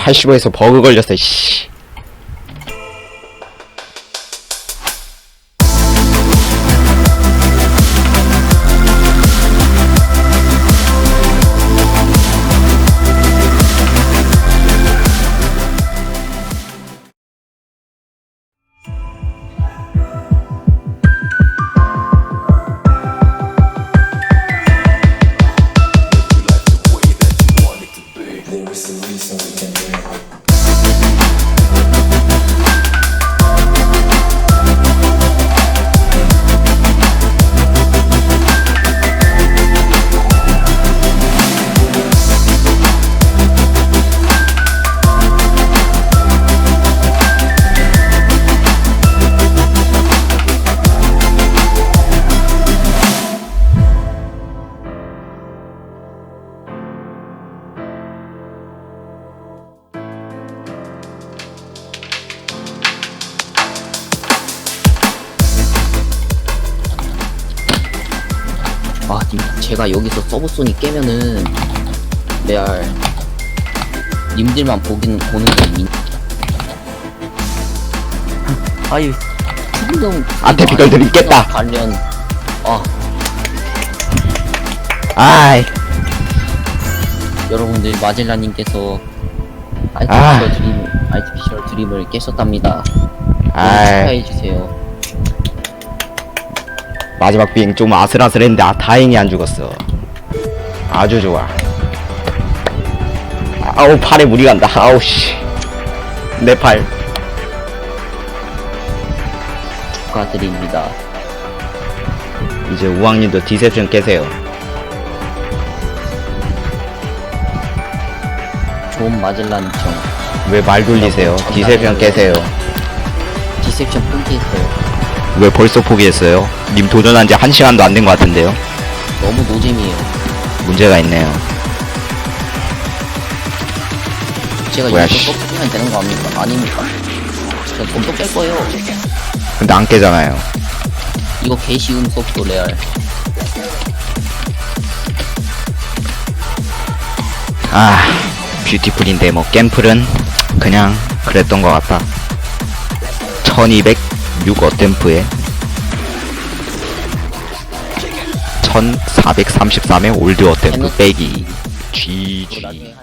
85에서 버그 걸렸어 씨 제가 여기서 서브소니 깨면은 레알 님들만 보기는 보는 게 민... 아유, 충동 앞에 비걸들 있겠다. 관련 아 아이 여러분들 마젤라님께서 아. 피셜 드림 IT 피셜 드림을 깨셨답니다. 아이 축하해 주세요. 마지막 비행 좀 아슬아슬했는데 아, 다행히 안 죽었어. 아주 좋아. 아우 팔에 무리 간다. 아우 씨내팔. 축하드립니다. 이제 우왕님도 디셉션 깨세요. 좋은 마젤란 정왜 말 돌리세요? 디셉션 깨세요. 디셉션 포기했어요. 왜 벌써 포기했어요? 님 도전한 지 한 시간도 안 된 것 같은데요? 너무 노잼이에요. 문제가 있네요. 제가 이거 뽑으면 되는 거 아닙니까? 아닙니까? 제가 돈도 뺄 거예요. 근데 안 깨잖아요. 이거 개 쉬운 소프트 레알. 아, 뷰티풀인데 뭐 갬플은 그냥 그랬던 것 같아. 1200 6 어댐프에 1433의 올드 어댐프 빼기. GG